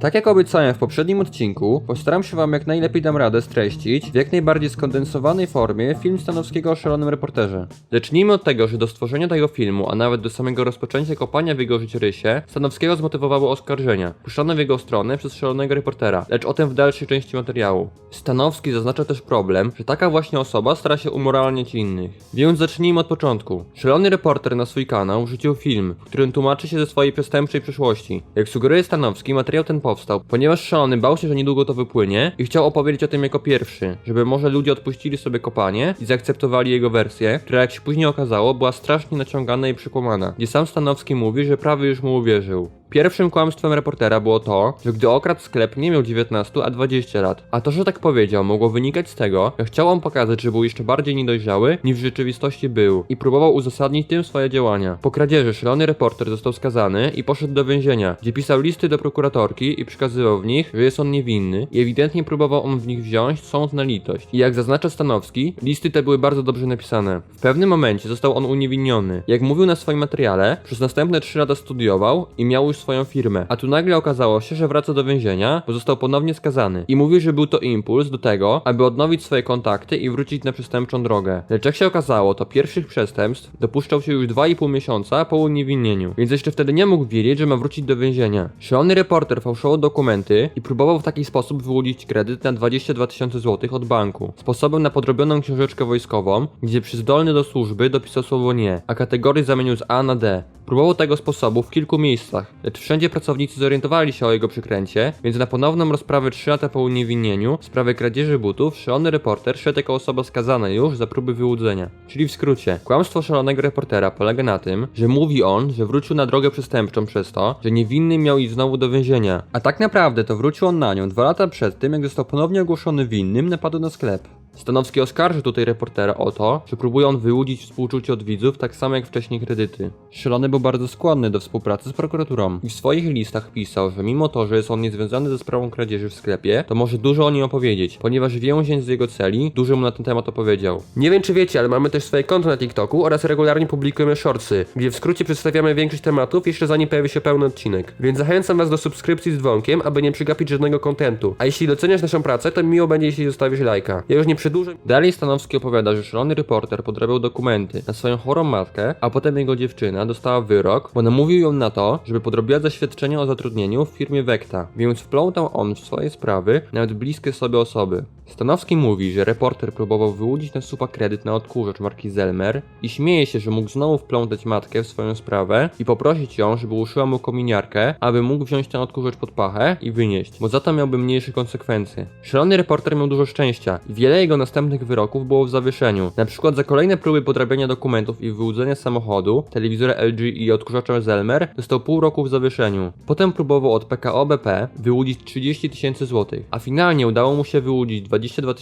Tak jak obiecałem w poprzednim odcinku, postaram się wam jak najlepiej dam radę streścić w jak najbardziej skondensowanej formie film Stanowskiego o szalonym reporterze. Zacznijmy od tego, że do stworzenia tego filmu, a nawet do samego rozpoczęcia kopania w jego życiorysie, Stanowskiego zmotywowało oskarżenia, puszczone w jego stronę przez szalonego reportera, lecz o tym w dalszej części materiału. Stanowski zaznacza też problem, że taka właśnie osoba stara się umoralniać innych. Więc zacznijmy od początku. Szalony reporter na swój kanał wrzucił film, w którym tłumaczy się ze swojej przestępczej przeszłości. Jak sugeruje Stanowski, materiał ten powstał, ponieważ szalony bał się, że niedługo to wypłynie i chciał opowiedzieć o tym jako pierwszy, żeby może ludzie odpuścili sobie kopanie i zaakceptowali jego wersję, która jak się później okazało była strasznie naciągana i przekłamana, gdzie sam Stanowski mówi, że prawie już mu uwierzył. Pierwszym kłamstwem reportera było to, że gdy okradł sklep nie miał 19, a 20 lat. A to, że tak powiedział, mogło wynikać z tego, że chciał on pokazać, że był jeszcze bardziej niedojrzały niż w rzeczywistości był i próbował uzasadnić tym swoje działania. Po kradzieży szalony reporter został skazany i poszedł do więzienia, gdzie pisał listy do prokuratorki i przekazywał w nich, że jest on niewinny i ewidentnie próbował on w nich wziąć sąd na litość. I jak zaznacza Stanowski, listy te były bardzo dobrze napisane. W pewnym momencie został on uniewinniony. Jak mówił na swoim materiale, przez następne 3 lata studiował i miał już swoją firmę. A tu nagle okazało się, że wraca do więzienia, bo został ponownie skazany. I mówił, że był to impuls do tego, aby odnowić swoje kontakty i wrócić na przestępczą drogę. Lecz jak się okazało, to pierwszych przestępstw dopuszczał się już 2,5 miesiąca po uniewinnieniu, więc jeszcze wtedy nie mógł wiedzieć, że ma wrócić do więzienia. Szalony reporter fałszował dokumenty i próbował w taki sposób wyłudzić kredyt na 22 tysiące złotych od banku. Sposobem na podrobioną książeczkę wojskową, gdzie przy zdolny do służby dopisał słowo nie, a kategorię zamienił z A na D. Próbował tego sposobu w kilku miejscach, lecz wszędzie pracownicy zorientowali się o jego przykręcie, więc na ponowną rozprawę 3 lata po uniewinnieniu, w sprawie kradzieży butów, szalony reporter szedł jako osoba skazana już za próby wyłudzenia. Czyli w skrócie, kłamstwo szalonego reportera polega na tym, że mówi on, że wrócił na drogę przestępczą przez to, że niewinny miał iść znowu do więzienia. A tak naprawdę to wrócił on na nią dwa lata przed tym, jak został ponownie ogłoszony winnym napadu na sklep. Stanowski oskarży tutaj reportera o to, że próbuje on wyłudzić współczucie od widzów, tak samo jak wcześniej kredyty. Szalony był bardzo skłonny do współpracy z prokuraturą i w swoich listach pisał, że mimo to, że jest on niezwiązany ze sprawą kradzieży w sklepie, to może dużo o nim opowiedzieć, ponieważ więzień z jego celi dużo mu na ten temat opowiedział. Nie wiem czy wiecie, ale mamy też swoje konto na TikToku oraz regularnie publikujemy shortsy, gdzie w skrócie przedstawiamy większość tematów jeszcze zanim pojawi się pełny odcinek. Więc zachęcam was do subskrypcji z dzwonkiem, aby nie przegapić żadnego kontentu. A jeśli doceniasz naszą pracę, to miło będzie jeśli zostawisz lajka. Ja już nie przedłużę. Dalej Stanowski opowiada, że szalony reporter podrabiał dokumenty na swoją chorą matkę, a potem jego dziewczyna dostała wyrok, bo namówił ją na to, żeby podrobiła zaświadczenie o zatrudnieniu w firmie Vecta, więc wplątał on w swoje sprawy nawet bliskie sobie osoby. Stanowski mówi, że reporter próbował wyłudzić na supa kredyt na odkurzacz marki Zelmer i śmieje się, że mógł znowu wplątać matkę w swoją sprawę i poprosić ją, żeby uszyła mu kominiarkę, aby mógł wziąć ten odkurzacz pod pachę i wynieść, bo za to miałby mniejsze konsekwencje. Szalony reporter miał dużo szczęścia i wiele jego następnych wyroków było w zawieszeniu. Na przykład za kolejne próby podrabiania dokumentów i wyłudzenia samochodu, telewizora LG i odkurzacza Zelmer dostał pół roku w zawieszeniu. Potem próbował od PKO BP wyłudzić 30 tysięcy złotych, a finalnie udało mu się wyłudzić 22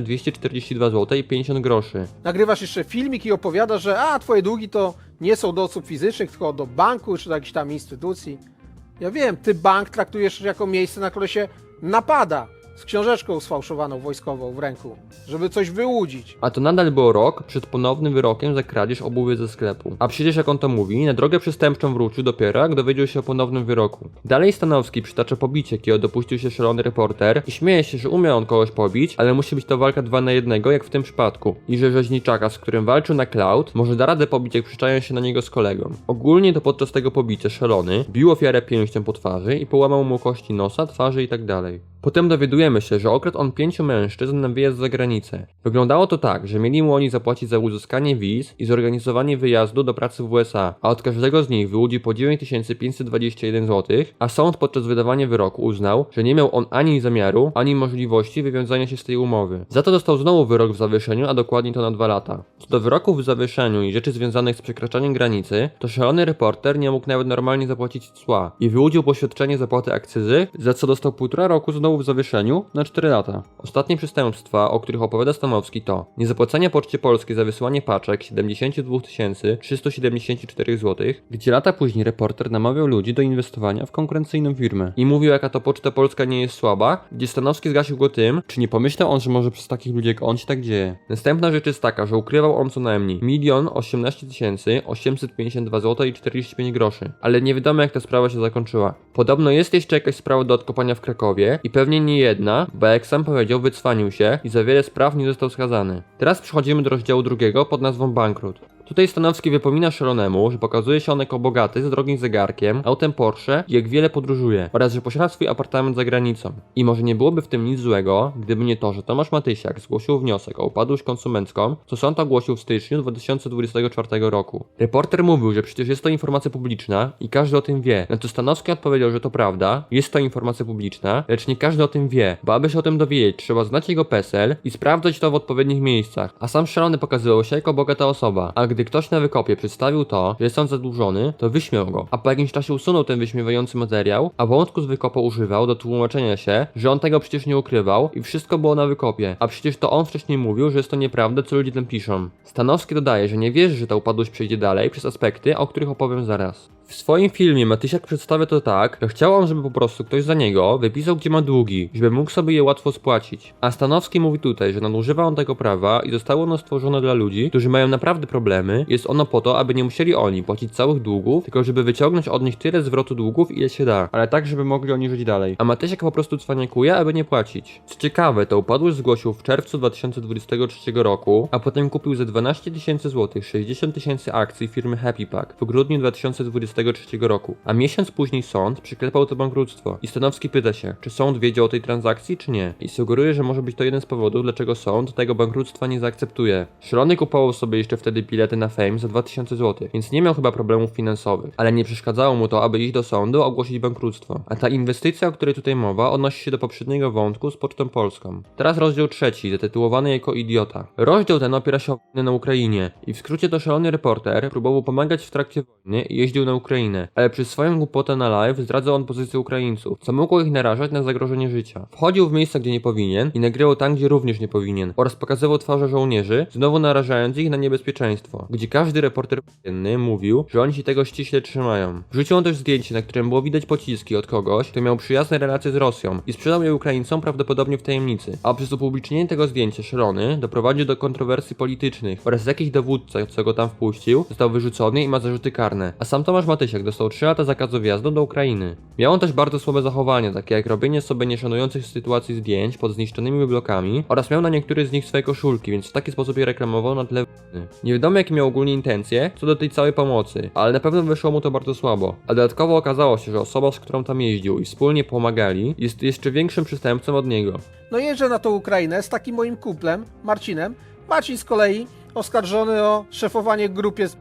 242 zł i 50 groszy. nagrywasz jeszcze filmik i opowiadasz, że a, twoje długi to nie są do osób fizycznych, tylko do banku czy do jakiejś tam instytucji. Ja wiem, ty bank traktujesz jako miejsce, na które się napada z książeczką sfałszowaną wojskową w ręku, żeby coś wyłudzić. A to nadal było rok przed ponownym wyrokiem za kradzież obuwie ze sklepu. A przecież jak on to mówi, na drogę przestępczą wrócił dopiero jak dowiedział się o ponownym wyroku. Dalej Stanowski przytacza pobicie, jakiego dopuścił się szalony reporter i śmieje się, że umie on kogoś pobić, ale musi być to walka 2 na 1, jak w tym przypadku. I że rzeźniczaka, z którym walczył na Cloud, może da radę pobić, jak przyczają się na niego z kolegą. Ogólnie to podczas tego pobicia szalony bił ofiarę pięścią po twarzy i połamał mu kości nosa, twarzy i tak. Potem dowiadujemy się, że okradł on pięciu mężczyzn na wyjazd za granicę. Wyglądało to tak, że mieli mu oni zapłacić za uzyskanie wiz i zorganizowanie wyjazdu do pracy w USA, a od każdego z nich wyłudził po 9521 zł, a sąd podczas wydawania wyroku uznał, że nie miał on ani zamiaru, ani możliwości wywiązania się z tej umowy. Za to dostał znowu wyrok w zawieszeniu, a dokładnie to na dwa lata. Co do wyroków w zawieszeniu i rzeczy związanych z przekraczaniem granicy, to szalony reporter nie mógł nawet normalnie zapłacić cła i wyłudził poświadczenie zapłaty akcyzy, za co dostał półtora roku z znowu w zawieszeniu na 4 lata. Ostatnie przestępstwa, o których opowiada Stanowski to niezapłacenie Poczcie Polskiej za wysyłanie paczek 72 374 zł, gdzie lata później reporter namawiał ludzi do inwestowania w konkurencyjną firmę i mówił jaka to Poczta Polska nie jest słaba, gdzie Stanowski zgasił go tym, czy nie pomyślał on, że może przez takich ludzi jak on się tak dzieje. Następna rzecz jest taka, że ukrywał on co najmniej 1 18 852 zł i 45 groszy, ale nie wiadomo jak ta sprawa się zakończyła. Podobno jest jeszcze jakaś sprawa do odkopania w Krakowie i pewnie nie jedna, bo jak sam powiedział wycwanił się i za wiele spraw nie został skazany. Teraz przechodzimy do rozdziału drugiego pod nazwą Bankrut. Tutaj Stanowski wypomina szalonemu, że pokazuje się on jako bogaty, z drogim zegarkiem, autem Porsche i jak wiele podróżuje oraz że posiada swój apartament za granicą. I może nie byłoby w tym nic złego, gdyby nie to, że Tomasz Matysiak zgłosił wniosek o upadłość konsumencką, co sąd ogłosił w styczniu 2024 roku. Reporter mówił, że przecież jest to informacja publiczna i każdy o tym wie, na co Stanowski odpowiedział, że to prawda, jest to informacja publiczna, lecz nie każdy o tym wie, bo aby się o tym dowiedzieć, trzeba znać jego PESEL i sprawdzać to w odpowiednich miejscach. A sam szalony pokazywał się jako bogata osoba, a gdy ktoś na wykopie przedstawił to, że jest on zadłużony, to wyśmiał go, a po jakimś czasie usunął ten wyśmiewający materiał, a wątku z wykopu używał do tłumaczenia się, że on tego przecież nie ukrywał i wszystko było na wykopie, a przecież to on wcześniej mówił, że jest to nieprawda, co ludzie tam piszą. Stanowski dodaje, że nie wierzy, że ta upadłość przejdzie dalej przez aspekty, o których opowiem zaraz. W swoim filmie Matysiak przedstawia to tak, że chciał on, żeby po prostu ktoś za niego wypisał, gdzie ma długi, żeby mógł sobie je łatwo spłacić. A Stanowski mówi tutaj, że nadużywa on tego prawa i zostało ono stworzone dla ludzi, którzy mają naprawdę problemy. Jest ono po to, aby nie musieli oni płacić całych długów, tylko żeby wyciągnąć od nich tyle zwrotu długów, ile się da, ale tak, żeby mogli oni żyć dalej. A Matysiak po prostu cwaniakuje, aby nie płacić. Co ciekawe, to upadłość zgłosił w czerwcu 2023 roku, a potem kupił za 12 tysięcy złotych 60 tysięcy akcji firmy Happy Pack w grudniu 2023 roku, a miesiąc później sąd przyklepał to bankructwo. I Stanowski pyta się, czy sąd wiedział o tej transakcji, czy nie. I sugeruje, że może być to jeden z powodów, dlaczego sąd tego bankructwa nie zaakceptuje. Szalony kupował sobie jeszcze wtedy bilety na Fame za 2000 zł, więc nie miał chyba problemów finansowych, ale nie przeszkadzało mu to, aby iść do sądu, ogłosić bankructwo. A ta inwestycja, o której tutaj mowa, odnosi się do poprzedniego wątku z Pocztą Polską. Teraz rozdział trzeci, zatytułowany jako Idiota. Rozdział ten opiera się o wojnę na Ukrainie i w skrócie to szalony reporter próbował pomagać w trakcie wojny i jeździł na Ukrainę, ale przez swoją głupotę na live zdradzał on pozycję Ukraińców, co mogło ich narażać na zagrożenie życia. Wchodził w miejsca, gdzie nie powinien i nagrywał tam, gdzie również nie powinien oraz pokazywał twarze żołnierzy, znowu narażając ich na niebezpieczeństwo, gdzie każdy reporter wojenny mówił, że oni się tego ściśle trzymają. Wrzucił też zdjęcie, na którym było widać pociski od kogoś, kto miał przyjazne relacje z Rosją i sprzedał je Ukraińcom prawdopodobnie w tajemnicy. A przez upublicznienie tego zdjęcia szalony doprowadził do kontrowersji politycznych oraz jakiś dowódca, co go tam wpuścił, został wyrzucony i ma zarzuty karne. A sam Tomasz Matysiak dostał 3 lata zakazu wjazdu do Ukrainy. Miał on też bardzo słabe zachowania, takie jak robienie sobie nieszanujących sytuacji zdjęć pod zniszczonymi blokami oraz miał na niektórych z nich swoje koszulki, więc w taki sposób je reklamował na tle. Nie wiadomo jakie miał ogólnie intencje co do tej całej pomocy, ale na pewno wyszło mu to bardzo słabo. A dodatkowo okazało się, że osoba, z którą tam jeździł i wspólnie pomagali, jest jeszcze większym przestępcą od niego. No jeżdżę na tą Ukrainę z takim moim kuplem, Marcinem. Marcin z kolei oskarżony o szefowanie grupie z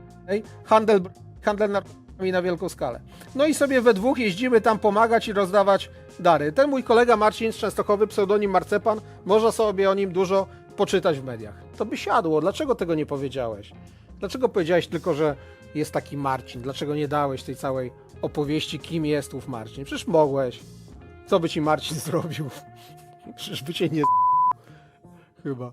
handel, handel narkotykami na wielką skalę. No i sobie we dwóch jeździmy tam pomagać i rozdawać dary. Ten mój kolega Marcin z Częstochowy, pseudonim Marcepan, można sobie o nim dużo poczytać w mediach. To by siadło, dlaczego tego nie powiedziałeś? Dlaczego powiedziałeś tylko, że jest taki Marcin? Dlaczego nie dałeś tej całej opowieści, kim jest ów Marcin? Przecież mogłeś. Co by ci Marcin zrobił? Przecież by cię nie Chyba.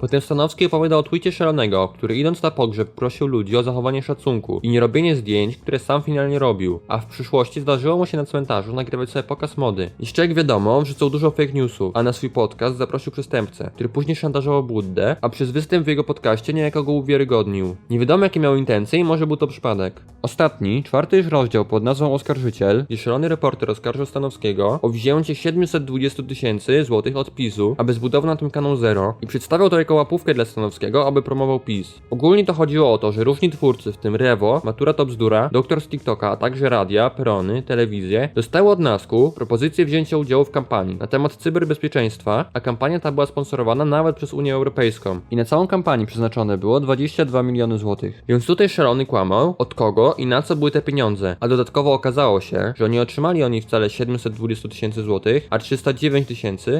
Potem Stanowski opowiada o tweetie szalonego, który idąc na pogrzeb prosił ludzi o zachowanie szacunku i nie robienie zdjęć, które sam finalnie robił, a w przyszłości zdarzyło mu się na cmentarzu nagrywać sobie pokaz mody. Jeszcze jak wiadomo, wrzucał dużo fake newsów, a na swój podcast zaprosił przestępcę, który później szantażował Buddę, a przez występ w jego podcaście niejako go uwiarygodnił. Nie wiadomo jakie miał intencje i może był to przypadek. Ostatni, czwarty już rozdział pod nazwą Oskarżyciel, gdzie szalony reporter oskarżył Stanowskiego o wzięcie 720 tysięcy złotych od PiSu, aby zbudował na tym kanał Zero i przedstawiał to jako łapówkę dla Stanowskiego, aby promował PiS. Ogólnie to chodziło o to, że różni twórcy, w tym Rewo, Matura to bzdura, Doktor z TikToka, a także radia, perony, telewizje, dostały od NASKU propozycję wzięcia udziału w kampanii na temat cyberbezpieczeństwa, a kampania ta była sponsorowana nawet przez Unię Europejską. I na całą kampanię przeznaczone było 22 miliony złotych. Więc tutaj szalony kłamał, od kogo i na co były te pieniądze. A dodatkowo okazało się, że nie otrzymali oni wcale 720 tysięcy złotych, a 309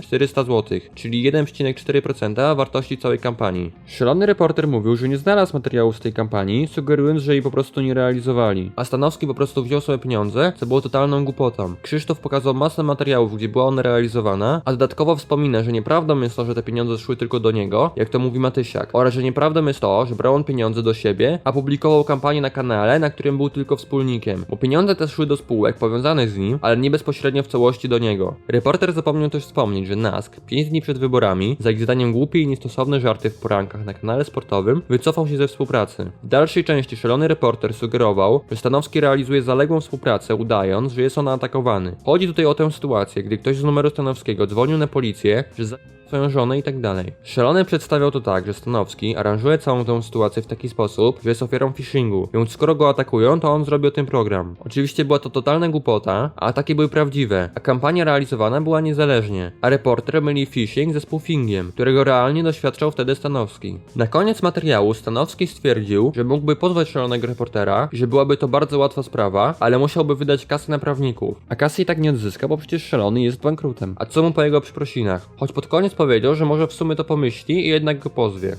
400 złotych, czyli 1,4% wartości całej kampanii. Szalony reporter mówił, że nie znalazł materiałów z tej kampanii, sugerując, że jej po prostu nie realizowali. A Stanowski po prostu wziął sobie pieniądze, co było totalną głupotą. Krzysztof pokazał masę materiałów, gdzie była ona realizowana, a dodatkowo wspomina, że nieprawdą jest to, że te pieniądze szły tylko do niego, jak to mówi Matysiak, oraz że nieprawdą jest to, że brał on pieniądze do siebie, a publikował kampanię na kanale, na którym był tylko wspólnikiem. Bo pieniądze te szły do spółek powiązanych z nim, ale nie bezpośrednio w całości do niego. Reporter zapomniał też wspomnieć, że Nask 5 dni przed wyborami, za ich zdaniem głupie i żarty w porankach na kanale sportowym, wycofał się ze współpracy. W dalszej części szalony reporter sugerował, że Stanowski realizuje zaległą współpracę, udając, że jest on atakowany. Chodzi tutaj o tę sytuację, gdy ktoś z numeru Stanowskiego dzwonił na policję, że za swoją żonę i tak dalej. Szalony przedstawiał to tak, że Stanowski aranżuje całą tę sytuację w taki sposób, że jest ofiarą phishingu, więc skoro go atakują, to on zrobi o tym program. Oczywiście była to totalna głupota, a ataki były prawdziwe, a kampania realizowana była niezależnie, a reporter myli phishing ze spoofingiem, którego realnie doświadczał wtedy Stanowski. Na koniec materiału Stanowski stwierdził, że mógłby pozwać szalonego reportera i że byłaby to bardzo łatwa sprawa, ale musiałby wydać kasę na prawników. A kasy i tak nie odzyska, bo przecież szalony jest bankrutem. A co mu po jego przeprosinach? Choć pod koniec powiedział, że może w sumie to pomyśli i jednak go pozwie.